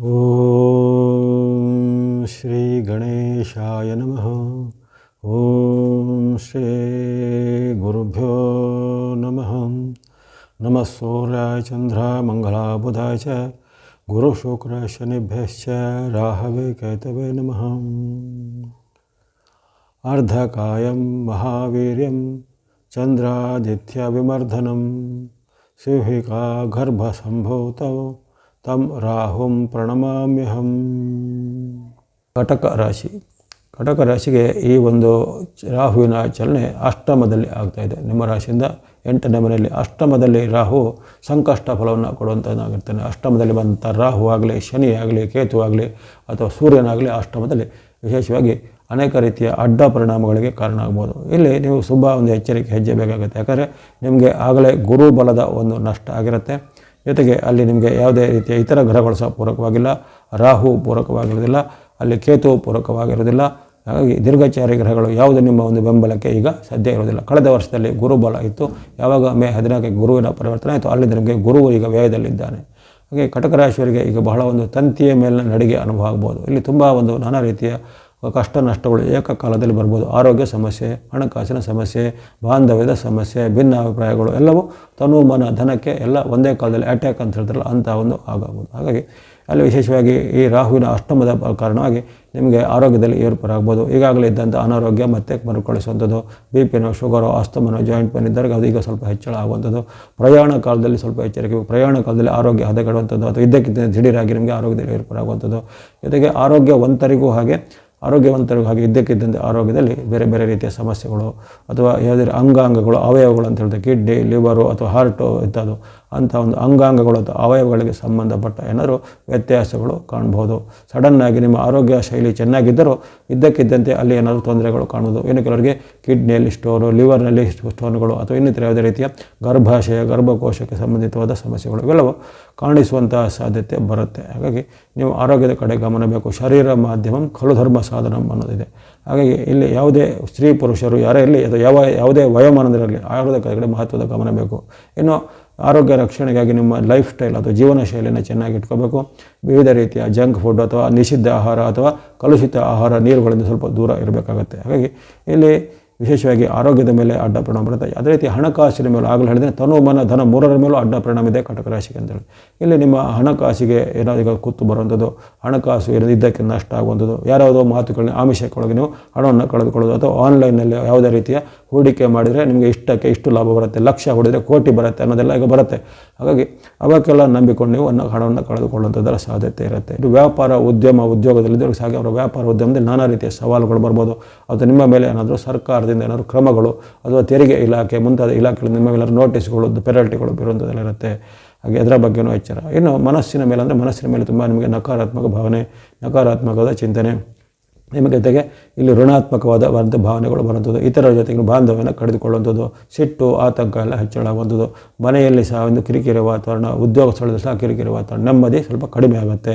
ॐ श्रीगणेशाय नमः। ॐ श्रीगुरुभ्यो नमः। नमः सूर्याय चन्द्राय मङ्गलाय बुधाय च गुरुशुक्राय शनिभ्यश्च राहवे केतवे नमः। अर्धकायं महावीर्यं चन्द्रादित्यविमर्दनं सिंहिका गर्भसम्भूतौ तं ರಾಹುಂ ಪ್ರಣಮಾಮ್ಯಹಂ ಕಟಕ ರಾಶಿ. ಕಟಕ ರಾಶಿಗೆ ಈ ಒಂದು ರಾಹುವಿನ ಚಲನೆ ಅಷ್ಟಮದಲ್ಲಿ ಆಗ್ತಾ ಇದೆ. ನಿಮ್ಮ ರಾಶಿಯಿಂದ ಎಂಟನೇ ಮನೆಯಲ್ಲಿ ಅಷ್ಟಮದಲ್ಲಿ ರಾಹು ಸಂಕಷ್ಟ ಫಲವನ್ನು ಕೊಡುವಂಥದ್ದಾಗಿರ್ತಾನೆ ಅಷ್ಟಮದಲ್ಲಿ ಬಂದಂಥ ರಾಹು ಆಗಲಿ, ಶನಿ ಆಗಲಿ, ಕೇತು ಆಗಲಿ ಅಥವಾ ಸೂರ್ಯನಾಗಲಿ ಅಷ್ಟಮದಲ್ಲಿ ವಿಶೇಷವಾಗಿ ಅನೇಕ ರೀತಿಯ ಅಡ್ಡ ಪರಿಣಾಮಗಳಿಗೆ ಕಾರಣ ಆಗ್ಬೋದು. ಇಲ್ಲಿ ನೀವು ತುಂಬ ಒಂದು ಎಚ್ಚರಿಕೆ ಹೆಜ್ಜೆ ಬೇಕಾಗುತ್ತೆ. ಯಾಕಂದರೆ ನಿಮಗೆ ಆಗಲೇ ಗುರುಬಲದ ಒಂದು ನಷ್ಟ ಆಗಿರುತ್ತೆ. ಜೊತೆಗೆ ಅಲ್ಲಿ ನಿಮಗೆ ಯಾವುದೇ ರೀತಿಯ ಇತರ ಗ್ರಹಗಳು ಸಹ ಪೂರಕವಾಗಿಲ್ಲ. ರಾಹು ಪೂರಕವಾಗಿರೋದಿಲ್ಲ ಅಲ್ಲಿ ಕೇತು ಪೂರಕವಾಗಿರೋದಿಲ್ಲ ಹಾಗಾಗಿ ದೀರ್ಘಚಾರಿ ಗ್ರಹಗಳು ಯಾವುದು ನಿಮ್ಮ ಒಂದು ಬೆಂಬಲಕ್ಕೆ ಈಗ ಸದ್ಯ ಇರೋದಿಲ್ಲ ಕಳೆದ ವರ್ಷದಲ್ಲಿ ಗುರುಬಲ ಇತ್ತು. ಯಾವಾಗ ಮೇ ಹದಿನಾಲ್ಕಕ್ಕೆ ಗುರುವಿನ ಪರಿವರ್ತನೆ ಆಯಿತು. ಅಲ್ಲಿ ನಿಮಗೆ ಗುರುವು ಈಗ ವ್ಯಯದಲ್ಲಿದ್ದಾನೆ. ಹಾಗೆ ಕಟಕ ರಾಶಿಯವರಿಗೆ ಈಗ ಬಹಳ ಒಂದು ತಂತಿಯ ಮೇಲಿನ ನಡಿಗೆ ಅನುಭವ ಆಗ್ಬೋದು. ಇಲ್ಲಿ ತುಂಬ ಒಂದು ನಾನಾ ರೀತಿಯ ಕಷ್ಟ ನಷ್ಟಗಳು ಏಕಕಾಲದಲ್ಲಿ ಬರ್ಬೋದು. ಆರೋಗ್ಯ ಸಮಸ್ಯೆ, ಹಣಕಾಸಿನ ಸಮಸ್ಯೆ, ಬಾಂಧವ್ಯದ ಸಮಸ್ಯೆ ಭಿನ್ನ ಅಭಿಪ್ರಾಯಗಳು ಎಲ್ಲವೂ ತನು ಮನ ಧನಕ್ಕೆ ಎಲ್ಲ ಒಂದೇ ಕಾಲದಲ್ಲಿ ಅಟ್ಯಾಕ್ ಅಂತ ಹೇಳ್ತಾರಲ್ಲ, ಅಂತ ಒಂದು ಆಗಬಹುದು. ಹಾಗಾಗಿ ಅಲ್ಲಿ ವಿಶೇಷವಾಗಿ ಈ ರಾಹುವಿನ ಅಷ್ಟಮದ ಕಾರಣವಾಗಿ ನಿಮಗೆ ಆರೋಗ್ಯದಲ್ಲಿ ಏರ್ಪರಾಗ್ಬೋದು ಈಗಾಗಲೇ ಇದ್ದಂಥ ಅನಾರೋಗ್ಯ ಮತ್ತೆ ಮರುಕಳಿಸುವಂಥದ್ದು ಬಿ ಪಿನೋ ಶುಗರೋ, ಅಸ್ತಮನೋ ಜಾಯಿಂಟ್ ಪೇನ್ ಇದ್ದಾಗ ಅದು ಈಗ ಸ್ವಲ್ಪ ಹೆಚ್ಚಳ ಆಗುವಂಥದ್ದು. ಪ್ರಯಾಣ ಕಾಲದಲ್ಲಿ ಸ್ವಲ್ಪ ಎಚ್ಚರಿಕೆ, ಪ್ರಯಾಣ ಕಾಲದಲ್ಲಿ ಆರೋಗ್ಯ ಹದಗೆಡುವಂಥದ್ದು, ಅಥವಾ ಇದ್ದಕ್ಕಿದ್ದಂತೆ ದಿಢೀರಾಗಿ ನಿಮಗೆ ಆರೋಗ್ಯದಲ್ಲಿ ಏರ್ಪರಾಗುವಂಥದ್ದು ಜೊತೆಗೆ ಆರೋಗ್ಯವಂತರಿಗೂ ಹಾಗೆ ಆರೋಗ್ಯವಂತರಿಗೂ ಹಾಗೆ ಇದ್ದಕ್ಕಿದ್ದಂತೆ ಆರೋಗ್ಯದಲ್ಲಿ ಬೇರೆ ಬೇರೆ ರೀತಿಯ ಸಮಸ್ಯೆಗಳು ಅಥವಾ ಯಾವುದೇ ಅಂಗಾಂಗಗಳು, ಅವಯವಗಳು ಅಂತ ಹೇಳಿದ್ರೆ ಕಿಡ್ನಿ, ಲಿವರು ಅಥವಾ ಹಾರ್ಟು ಇಂಥದ್ದು, ಅಂಥ ಒಂದು ಅಂಗಾಂಗಗಳು ಅಥವಾ ಅವಯವಗಳಿಗೆ ಸಂಬಂಧಪಟ್ಟ ಏನಾದರೂ ವ್ಯತ್ಯಾಸಗಳು ಕಾಣ್ಬೋದು. ಸಡನ್ನಾಗಿ ನಿಮ್ಮ ಆರೋಗ್ಯ ಶೈಲಿ ಚೆನ್ನಾಗಿದ್ದರೂ ಇದ್ದಕ್ಕಿದ್ದಂತೆ ಅಲ್ಲಿ ಏನಾದರೂ ತೊಂದರೆಗಳು ಕಾಣುವುದು. ಇನ್ನು ಕೆಲವರಿಗೆ ಕಿಡ್ನಿಯಲ್ಲಿ ಸ್ಟೋನು, ಲಿವರ್ನಲ್ಲಿ ಸ್ಟೋನ್ಗಳು ಅಥವಾ ಇನ್ನಿತರ ಯಾವುದೇ ರೀತಿಯ ಗರ್ಭಾಶಯ, ಗರ್ಭಕೋಶಕ್ಕೆ ಸಂಬಂಧಿತವಾದ ಸಮಸ್ಯೆಗಳು ಇವೆಲ್ಲವೂ ಕಾಣಿಸುವಂತಹ ಸಾಧ್ಯತೆ ಬರುತ್ತೆ. ಹಾಗಾಗಿ ನೀವು ಆರೋಗ್ಯದ ಕಡೆ ಗಮನ ಬೇಕು ಶರೀರ ಮಾಧ್ಯಮಂ ಖಲು ಧರ್ಮ ಸಾಧನಂ ಅನ್ನೋದಿದೆ. ಹಾಗಾಗಿ ಇಲ್ಲಿ ಯಾವುದೇ ಸ್ತ್ರೀ ಪುರುಷರು, ಯಾರೇ ಇರಲಿ ಅಥವಾ ಯಾವ ಯಾವುದೇ ವಯೋಮಾನದಲ್ಲಿರಲಿ ಆರೋಗ್ಯದ ಕಡೆ ಮಹತ್ವದ ಗಮನ ಬೇಕು. ಇನ್ನು ಆರೋಗ್ಯ ರಕ್ಷಣೆಗಾಗಿ ನಿಮ್ಮ ಲೈಫ್ ಸ್ಟೈಲ್ ಅಥವಾ ಜೀವನ ಶೈಲಿಯನ್ನು ಚೆನ್ನಾಗಿ ಇಟ್ಕೋಬೇಕು. ವಿವಿಧ ರೀತಿಯ ಜಂಕ್ ಫುಡ್ ಅಥವಾ ನಿಷಿದ್ಧ ಆಹಾರ ಅಥವಾ ಕಲುಷಿತ ಆಹಾರ ನೀರುಗಳಿಂದ ಸ್ವಲ್ಪ ದೂರ ಇರಬೇಕಾಗತ್ತೆ. ಹಾಗಾಗಿ ಇಲ್ಲಿ ವಿಶೇಷವಾಗಿ ಆರೋಗ್ಯದ ಮೇಲೆ ಅಡ್ಡ ಪರಿಣಾಮ ಬರುತ್ತೆ. ಅದೇ ರೀತಿ ಹಣಕಾಸಿನ ಮೇಲೆ ಆಗಲೇ ಹೇಳಿದರೆ ತನು ಮನ ಧನ ಮೂರರ ಮೇಲೂ ಅಡ್ಡ ಪರಿಣಾಮ ಇದೆ ಕಟಕ ರಾಶಿಗೆ ಅಂತೇಳಿ ಇಲ್ಲಿ ನಿಮ್ಮ ಹಣಕಾಸಿಗೆ ಏನಾದರೂ ಕೂತು ಬರುವಂಥದ್ದು, ಹಣಕಾಸು ಏನೋ ಇದ್ದಕ್ಕೆ ನಷ್ಟ ಆಗುವಂಥದ್ದು ಯಾರ್ಯಾವುದೋ ಮಾತುಗಳನ್ನ ಆಮಿಷಕ್ಕೊಳಗೆ ನೀವು ಹಣವನ್ನು ಕಳೆದುಕೊಳ್ಳೋದು ಅಥವಾ ಆನ್ಲೈನಲ್ಲಿ ಯಾವುದೇ ರೀತಿಯ ಹೂಡಿಕೆ ಮಾಡಿದರೆ ನಿಮಗೆ ಇಷ್ಟಕ್ಕೆ ಇಷ್ಟು ಲಾಭ ಬರುತ್ತೆ, ಲಕ್ಷ ಹೊಡೆದರೆ ಕೋಟಿ ಬರುತ್ತೆ ಅನ್ನೋದೆಲ್ಲ ಈಗ ಬರುತ್ತೆ. ಹಾಗಾಗಿ ಅವಕ್ಕೆಲ್ಲ ನಂಬಿಕೊಂಡು ನೀವು ಅನ್ನ ಹಣವನ್ನು ಕಳೆದುಕೊಳ್ಳುವಂಥದ್ದರ ಸಾಧ್ಯತೆ ಇರುತ್ತೆ. ಇದು ವ್ಯಾಪಾರ, ಉದ್ಯಮ, ಉದ್ಯೋಗದಲ್ಲಿ ಸಾಗೆ, ಅವರ ವ್ಯಾಪಾರ ಉದ್ಯಮದಲ್ಲಿ ನಾನಾ ರೀತಿಯ ಸವಾಲುಗಳು ಬರ್ಬೋದು. ಅಥವಾ ನಿಮ್ಮ ಮೇಲೆ ಏನಾದರೂ ಸರ್ಕಾರದಿಂದ ಏನಾದರೂ ಕ್ರಮಗಳು ಅಥವಾ ತೆರಿಗೆ ಇಲಾಖೆ ಮುಂತಾದ ಇಲಾಖೆಗಳು ನಿಮ್ಮ ನೋಟಿಸ್ಗಳು ಪೆನಾಲ್ಟಿಗಳು ಬೀರುವಂಥದ್ದೆಲ್ಲ ಇರುತ್ತೆ. ಹಾಗೆ ಅದರ ಬಗ್ಗೆನೂ ಎಚ್ಚರ. ಇನ್ನು ಮನಸ್ಸಿನ ಮೇಲೆ ಅಂದರೆ ಮನಸ್ಸಿನ ಮೇಲೆ ತುಂಬ ನಿಮಗೆ ನಕಾರಾತ್ಮಕ ಭಾವನೆ, ನಕಾರಾತ್ಮಕವಾದ ಚಿಂತನೆ ನಿಮ್ಮ ಜೊತೆಗೆ ಇಲ್ಲಿ ಋಣಾತ್ಮಕವಾದ ವರ್ಧ ಭಾವನೆಗಳು ಬರುವಂಥದ್ದು ಇತರರ ಜೊತೆಗೆ ಬಾಂಧವ್ಯನ ಕಡಿದುಕೊಳ್ಳುವಂಥದ್ದು ಸಿಟ್ಟು, ಆತಂಕ ಎಲ್ಲ ಹೆಚ್ಚಳ ಆಗುವಂಥದ್ದು ಮನೆಯಲ್ಲಿ ಸಹ ಒಂದು ಕಿರಿಕಿರಿ ವಾತಾವರಣ, ಉದ್ಯೋಗ ಸ್ಥಳದಲ್ಲಿ ಸಹ ಕಿರಿಕಿರಿ ವಾತಾವರಣ ನೆಮ್ಮದಿ ಸ್ವಲ್ಪ ಕಡಿಮೆ ಆಗುತ್ತೆ.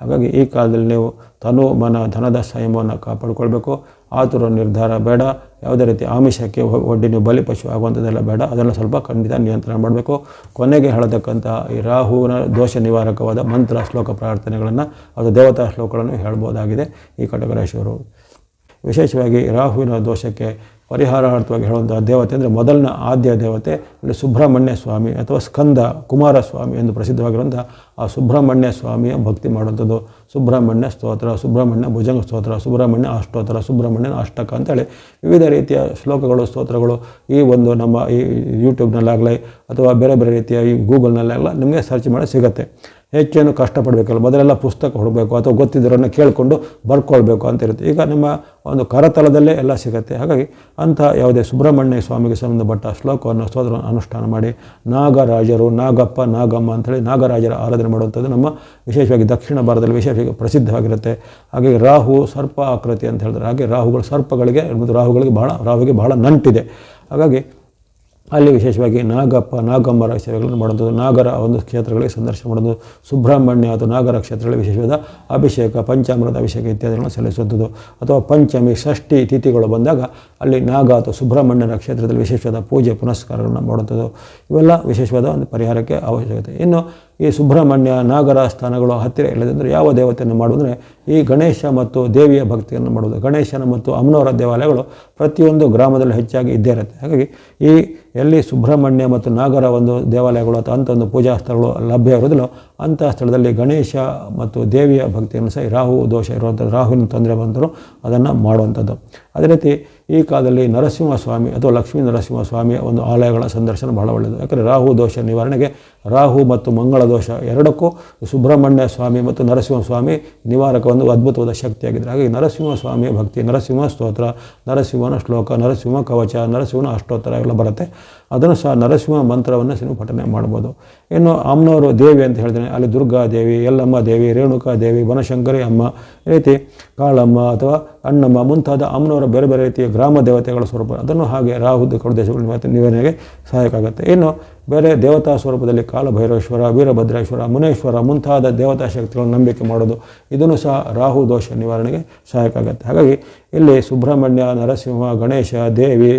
ಹಾಗಾಗಿ ಈ ಕಾಲದಲ್ಲಿ ನೀವು ತನು, ಮನ, ಧನದ ಸಂಯಮವನ್ನು ಕಾಪಾಡಿಕೊಳ್ಬೇಕು. ಆತುರ ನಿರ್ಧಾರ ಬೇಡ. ಯಾವುದೇ ರೀತಿ ಆಮಿಷಕ್ಕೆ ಒಡ್ಡಿ ನೀವು ಬಲಿಪಶು ಆಗುವಂಥದ್ದೆಲ್ಲ ಬೇಡ. ಅದನ್ನು ಸ್ವಲ್ಪ ಖಂಡಿತ ನಿಯಂತ್ರಣ ಮಾಡಬೇಕು. ಕೊನೆಗೆ ಹೇಳತಕ್ಕಂಥ ಈ ರಾಹುವಿನ ದೋಷ ನಿವಾರಕವಾದ ಮಂತ್ರ ಶ್ಲೋಕ ಪ್ರಾರ್ಥನೆಗಳನ್ನು ಅದು ದೇವತಾ ಶ್ಲೋಕಗಳನ್ನು ಹೇಳ್ಬೋದಾಗಿದೆ. ಈ ಕಟಕ ರಾಶಿಯವರು. ವಿಶೇಷವಾಗಿ ರಾಹುವಿನ ದೋಷಕ್ಕೆ ಪರಿಹಾರಾರ್ಥವಾಗಿ ಹೇಳುವಂತಹ ದೇವತೆ ಅಂದರೆ ಮೊದಲನ ಆದ್ಯ ದೇವತೆ ಅಂದರೆ ಸುಬ್ರಹ್ಮಣ್ಯ ಸ್ವಾಮಿ ಅಥವಾ ಸ್ಕಂದ ಕುಮಾರಸ್ವಾಮಿ ಎಂದು ಪ್ರಸಿದ್ಧವಾಗಿರುವಂಥ ಆ ಸುಬ್ರಹ್ಮಣ್ಯ ಸ್ವಾಮಿಯ ಭಕ್ತಿ ಮಾಡುವಂಥದ್ದು. ಸುಬ್ರಹ್ಮಣ್ಯ ಸ್ತೋತ್ರ, ಸುಬ್ರಹ್ಮಣ್ಯ ಭುಜಂಗ ಸ್ತೋತ್ರ, ಸುಬ್ರಹ್ಮಣ್ಯ ಅಷ್ಟೋತ್ತರ ಸುಬ್ರಹ್ಮಣ್ಯನ ಅಷ್ಟಕ ಅಂತೇಳಿ ವಿವಿಧ ರೀತಿಯ ಶ್ಲೋಕಗಳು, ಸ್ತೋತ್ರಗಳು ಈ ಒಂದು ನಮ್ಮ ಈ ಯೂಟ್ಯೂಬ್ನಲ್ಲಾಗಲಿ ಅಥವಾ ಬೇರೆ ಬೇರೆ ರೀತಿಯ ಈ ಗೂಗಲ್ನಲ್ಲಾಗಲ ನಿಮಗೆ ಸರ್ಚ್ ಮಾಡಿ ಸಿಗುತ್ತೆ. ಹೆಚ್ಚೇನು ಕಷ್ಟಪಡಬೇಕಲ್ಲ, ಮೊದಲೆಲ್ಲ ಪುಸ್ತಕ ಹುಡಬೇಕು ಅಥವಾ ಗೊತ್ತಿದ್ದರನ್ನು ಕೇಳಿಕೊಂಡು ಬರ್ಕೊಳ್ಬೇಕು ಅಂತ ಇರುತ್ತೆ. ಈಗ ನಿಮ್ಮ ಒಂದು ಕರತಲದಲ್ಲೇ ಎಲ್ಲ ಸಿಗುತ್ತೆ. ಹಾಗಾಗಿ ಅಂಥ ಯಾವುದೇ ಸುಬ್ರಹ್ಮಣ್ಯ ಸ್ವಾಮಿಗೆ ಸಂಬಂಧಪಟ್ಟ ಶ್ಲೋಕವನ್ನು ಸ್ತೋತ್ರ ಅನುಷ್ಠಾನ ಮಾಡಿ, ನಾಗರಾಜರು, ನಾಗಪ್ಪ, ನಾಗಮ್ಮ ಅಂಥೇಳಿ ನಾಗರಾಜರ ಆರಾಧನೆ ಮಾಡುವಂಥದ್ದು ನಮ್ಮ ವಿಶೇಷವಾಗಿ ದಕ್ಷಿಣ ಭಾರತದಲ್ಲಿ ವಿಶೇಷವಾಗಿ ಪ್ರಸಿದ್ಧವಾಗಿರುತ್ತೆ. ಹಾಗಾಗಿ ರಾಹು ಸರ್ಪ ಆಕೃತಿ ಅಂತ ಹೇಳಿದ್ರೆ ಹಾಗೆ ರಾಹುಗಳು, ಸರ್ಪಗಳಿಗೆ ಮತ್ತು ರಾಹುಗಳಿಗೆ ಬಹಳ ರಾಹುಗೆ ಬಹಳ ನಂಟಿದೆ. ಹಾಗಾಗಿ ಅಲ್ಲಿ ವಿಶೇಷವಾಗಿ ನಾಗಪ್ಪ, ನಾಗಮ್ಮರ ಸೇವೆಗಳನ್ನು ಮಾಡುವಂಥದ್ದು ನಾಗರ ಒಂದು ಕ್ಷೇತ್ರಗಳಿಗೆ ಸಂದರ್ಶನ ಮಾಡೋದು, ಸುಬ್ರಹ್ಮಣ್ಯ ಅಥವಾ ನಾಗರ ಕ್ಷೇತ್ರಗಳಿಗೆ ವಿಶೇಷವಾದ ಅಭಿಷೇಕ, ಪಂಚಾಮೃತ ಅಭಿಷೇಕ ಇತ್ಯಾದಿಗಳನ್ನು ಸಲ್ಲಿಸುವಂಥದ್ದು. ಅಥವಾ ಪಂಚಮಿ, ಷಷ್ಠಿ ತಿಥಿಗಳು ಬಂದಾಗ ಅಲ್ಲಿ ನಾಗ ಅಥವಾ ಸುಬ್ರಹ್ಮಣ್ಯನ ಕ್ಷೇತ್ರದಲ್ಲಿ ವಿಶೇಷವಾದ ಪೂಜೆ ಪುನಸ್ಕಾರಗಳನ್ನು ಮಾಡುವಂಥದ್ದು. ಇವೆಲ್ಲ ವಿಶೇಷವಾದ ಒಂದು ಪರಿಹಾರಕ್ಕೆ ಅವಶ್ಯಕತೆ. ಇನ್ನು ಈ ಸುಬ್ರಹ್ಮಣ್ಯ ನಾಗರ ಸ್ಥಾನಗಳು ಹತ್ತಿರ ಇಲ್ಲದಂದರೆ ಯಾವ ದೇವತೆಯನ್ನು ಮಾಡುವುದರೆ ಈ ಗಣೇಶ ಮತ್ತು ದೇವಿಯ ಭಕ್ತಿಯನ್ನು ಮಾಡುವುದು. ಗಣೇಶನ ಮತ್ತು ಅಮ್ಮನವರ ದೇವಾಲಯಗಳು ಪ್ರತಿಯೊಂದು ಗ್ರಾಮದಲ್ಲಿ ಹೆಚ್ಚಾಗಿ ಇದ್ದೇ ಇರುತ್ತೆ. ಹಾಗಾಗಿ ಈ ಎಲ್ಲಿ ಸುಬ್ರಹ್ಮಣ್ಯ ಮತ್ತು ನಾಗರ ಒಂದು ದೇವಾಲಯಗಳು ಅಥವಾ ಅಂಥ ಒಂದು ಪೂಜಾ ಸ್ಥಳಗಳು ಲಭ್ಯ ಇರೋದಿಲ್ಲೋ ಅಂಥ ಸ್ಥಳದಲ್ಲಿ ಗಣೇಶ ಮತ್ತು ದೇವಿಯ ಭಕ್ತಿಯನ್ನು ಸಹ ರಾಹು, ದೋಷ ಇರುವಂಥ ರಾಹುವಿನ ತೊಂದರೆ ಬಂದರೂ ಅದನ್ನು ಮಾಡುವಂಥದ್ದು. ಅದೇ ರೀತಿ ಈ ಕಾಲದಲ್ಲಿ ನರಸಿಂಹಸ್ವಾಮಿ ಅಥವಾ ಲಕ್ಷ್ಮೀ ನರಸಿಂಹಸ್ವಾಮಿಯ ಒಂದು ಆಲಯಗಳ ಸಂದರ್ಶನ ಬಹಳ ಒಳ್ಳೆಯದು. ಯಾಕಂದರೆ ರಾಹು, ದೋಷ ನಿವಾರಣೆಗೆ ರಾಹು ಮತ್ತು ಮಂಗಳ ದೋಷ ಎರಡಕ್ಕೂ ಸುಬ್ರಹ್ಮಣ್ಯ ಸ್ವಾಮಿ ಮತ್ತು ನರಸಿಂಹಸ್ವಾಮಿ ನಿವಾರಕ ಒಂದು ಅದ್ಭುತವಾದ ಶಕ್ತಿಯಾಗಿದ್ದರೆ ಹಾಗಾಗಿ ನರಸಿಂಹಸ್ವಾಮಿಯ ಭಕ್ತಿ, ನರಸಿಂಹ ಸ್ತೋತ್ರ, ನರಸಿಂಹನ ಶ್ಲೋಕ, ನರಸಿಂಹ ಕವಚ, ನರಸಿಂಹನ ಅಷ್ಟೋತ್ತರ ಎಲ್ಲ ಬರುತ್ತೆ. ಅದನ್ನು ಸಹ ನರಸಿಂಹ ಮಂತ್ರವನ್ನು ಸಹ ನೀವು ಪಠನೆ ಮಾಡ್ಬೋದು. ಇನ್ನು ಅಮ್ಮನವರು ದೇವಿ ಅಂತ ಹೇಳ್ತಾನೆ. ಅಲ್ಲಿ ದುರ್ಗಾ ದೇವಿ, ಯಲ್ಲಮ್ಮ ದೇವಿ, ರೇಣುಕಾ ದೇವಿ ಬನಶಂಕರಿ ಅಮ್ಮ ರೀತಿ ಕಾಳಮ್ಮ ಅಥವಾ ಅಣ್ಣಮ್ಮ ಮುಂತಾದ ಅಮ್ಮನವರ ಬೇರೆ ಬೇರೆ ರೀತಿಯ ಗ್ರಾಮ ದೇವತೆಗಳ ಸ್ವರೂಪ. ಅದನ್ನು ಹಾಗೆ ರಾಹು ದೇಶಗಳು ನಿವಾರಣೆಗೆ ಸಹಾಯಕ ಆಗುತ್ತೆ. ಇನ್ನು ಬೇರೆ ದೇವತಾ ಸ್ವರೂಪದಲ್ಲಿ ಕಾಲಭೈರವೇಶ್ವರ ವೀರಭದ್ರೇಶ್ವರ, ಮುನೇಶ್ವರ ಮುಂತಾದ ದೇವತಾ ಶಕ್ತಿಗಳನ್ನು ನಂಬಿಕೆ ಮಾಡೋದು, ಇದನ್ನು ಸಹ ರಾಹು ದೋಷ ನಿವಾರಣೆಗೆ ಸಹಾಯಕ ಆಗುತ್ತೆ. ಹಾಗಾಗಿ ಇಲ್ಲಿ ಸುಬ್ರಹ್ಮಣ್ಯ, ನರಸಿಂಹ, ಗಣೇಶ, ದೇವಿ,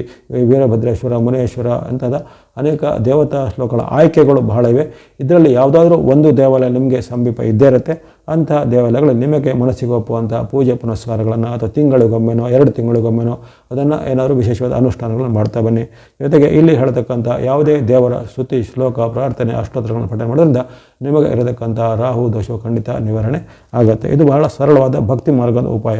ವೀರಭದ್ರೇಶ್ವರ, ಮುನೇಶ್ವರ ಅಂತಾದ ಅನೇಕ ದೇವತಾ ಶ್ಲೋಕಗಳ ಆಯ್ಕೆಗಳು ಬಹಳ ಇವೆ. ಇದರಲ್ಲಿ ಯಾವುದಾದ್ರೂ ಒಂದು ದೇವಾಲಯ ನಿಮಗೆ ಸಮೀಪ ಇದ್ದೇ ಇರುತ್ತೆ. ಅಂತಹ ದೇವಾಲಯಗಳು ನಿಮಗೆ ಮನಸ್ಸಿಗೆ ಒಪ್ಪುವಂಥ ಪೂಜೆ ಪುನಸ್ಕಾರಗಳನ್ನು ಅಥವಾ ತಿಂಗಳಿಗೊಮ್ಮೆನೋ, ಎರಡು ತಿಂಗಳಿಗೊಮ್ಮೆನೋ ಅದನ್ನು ಏನಾದರೂ ವಿಶೇಷವಾದ ಅನುಷ್ಠಾನಗಳನ್ನು ಮಾಡ್ತಾ ಬನ್ನಿ. ಜೊತೆಗೆ ಇಲ್ಲಿ ಹೇಳ್ತಕ್ಕಂಥ ಯಾವುದೇ ದೇವರ ಸ್ತುತಿ, ಶ್ಲೋಕ, ಪ್ರಾರ್ಥನೆ, ಅಷ್ಟೋತ್ತರಗಳನ್ನು ಪಠನೆ ಮಾಡೋದ್ರಿಂದ ನಿಮಗೆ ಇರತಕ್ಕಂಥ ರಾಹು, ದೋಷವು ಖಂಡಿತ ನಿವಾರಣೆ ಆಗುತ್ತೆ. ಇದು ಬಹಳ ಸರಳವಾದ ಭಕ್ತಿ ಮಾರ್ಗದ ಉಪಾಯ.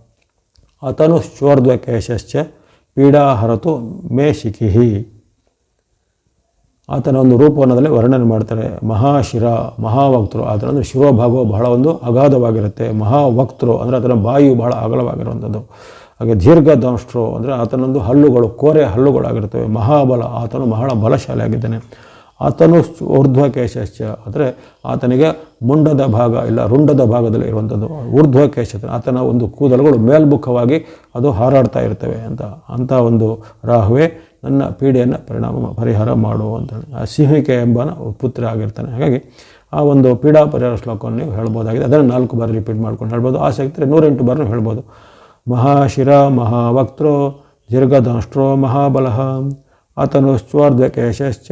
ಅತನುಶ್ಚೋರ್ಧ್ವಕೇಶಶ್ಚ ಪೀಡಾಹರತು ಮೇ ಶಿಖಿಹಿ ಆತನ ಒಂದು ರೂಪವನ್ನದಲ್ಲಿ ವರ್ಣನೆ ಮಾಡ್ತಾರೆ. ಮಹಾಶಿರ ಮಹಾವಕ್ತರು ಆತನ ಅಂದರೆ ಶಿರೋಭಾಗವು ಬಹಳ ಒಂದು ಅಗಾಧವಾಗಿರುತ್ತೆ. ಮಹಾವಕ್ತರು ಅಂದರೆ ಆತನ ಬಾಯು ಬಹಳ ಅಗಲವಾಗಿರುವಂಥದ್ದು. ಹಾಗೆ ದೀರ್ಘದಂಷ್ಟ್ರು ಅಂದರೆ ಆತನೊಂದು ಹಲ್ಲುಗಳು, ಕೋರೆ ಹಲ್ಲುಗಳಾಗಿರ್ತವೆ. ಮಹಾಬಲ, ಆತನು ಬಹಳ ಬಲಶಾಲಿ ಆಗಿದ್ದಾನೆ ಆತನು ಊರ್ಧ್ವಕೇಶಶ್ಚ. ಅಂದರೆ ಆತನಿಗೆ ಮುಂಡದ ಭಾಗ ಇಲ್ಲ, ರುಂಡದ ಭಾಗದಲ್ಲಿ ಇರುವಂಥದ್ದು. ಊರ್ಧ್ವಕೇಶ ಆತನ ಒಂದು ಕೂದಲುಗಳು ಮೇಲ್ಮುಖವಾಗಿ ಅದು ಹಾರಾಡ್ತಾ ಇರ್ತವೆ ಅಂತ ಅಂಥ ಒಂದು ರಾಹುವೆ ನನ್ನ ಪೀಡೆಯನ್ನು ಪರಿಣಾಮ ಪರಿಹಾರ ಮಾಡು ಅಂತೇಳಿ. ಆ ಸಿಂಹಿಕೆ ಎಂಬನ ಪುತ್ರ ಆಗಿರ್ತಾನೆ. ಹಾಗಾಗಿ ಆ ಒಂದು ಪೀಡಾ ಪರಿಹಾರ ಶ್ಲೋಕವನ್ನು ನೀವು ಹೇಳ್ಬೋದಾಗಿದೆ. ಅದನ್ನು ನಾಲ್ಕು ಬಾರಿ ರಿಪೀಟ್ ಮಾಡ್ಕೊಂಡು ಹೇಳ್ಬೋದು. ಆಸಕ್ತಿ ನೂರೆಂಟು ಬಾರಿ ಹೇಳ್ಬೋದು. ಮಹಾಶಿರ ಮಹಾವಕ್ತೃ ದೀರ್ಘದಷ್ಟ್ರೋ ಮಹಾಬಲಹ ಆತನು ಸ್ವಾರ್ಧಕೇಶಶ್ಚ